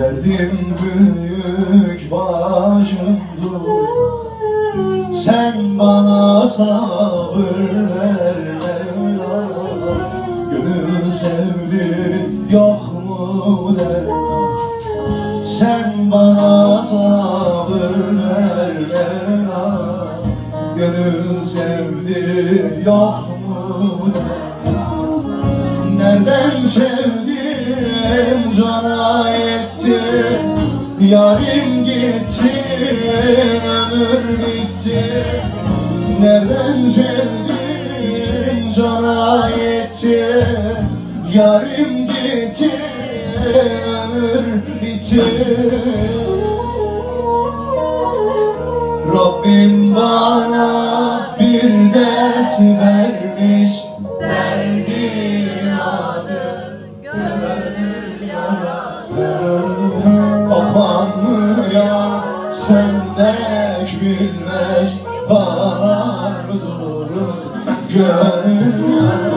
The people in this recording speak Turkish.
Derdim büyük başımdır. Sen bana sabır ver Mevla Gönül sevdi yok mu derman Sen bana sabır ver Mevla Gönül sevdi yok mu derman Nereden sevdim cana etti Yarim gitti ömür bitti. Nereden sevdim cana etti Yarim gitti ömür bitti. Rabbim bana bir dert vermiş Derdin sendek bilmez Var durur gönül